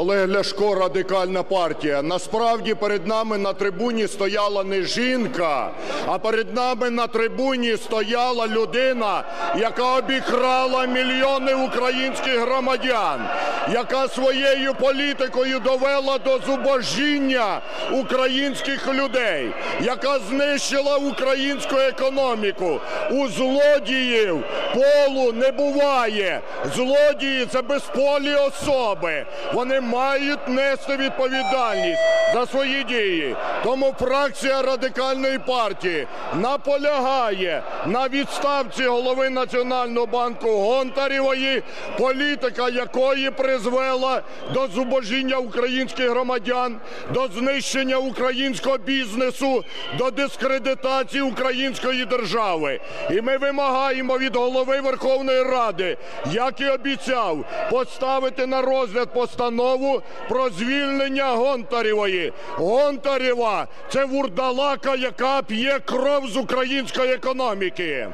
Олег Ляшко, Радикальна партія. Насправді перед нами на трибуні стояла не жінка, а перед нами на трибуні стояла людина, яка обікрала мільйони українських громадян, яка своєю політикою довела до зубожіння українських людей, яка знищила українську економіку. У злодіїв полу не буває. Злодії це безполі особи. Вони мають нести відповідальність за свої дії. Тому фракція радикальної партії наполягає на відставці голови Національного банку Гонтарєвої, політика якої призвела до зубожіння українських громадян, до знищення українського бізнесу, до дискредитації української держави. І ми вимагаємо від голови Верховної Ради, як і обіцяв, поставити на розгляд постанову про звільнення Гонтарєвої. Гонтарєва – це вурдалака, яка п'є кров з української економіки.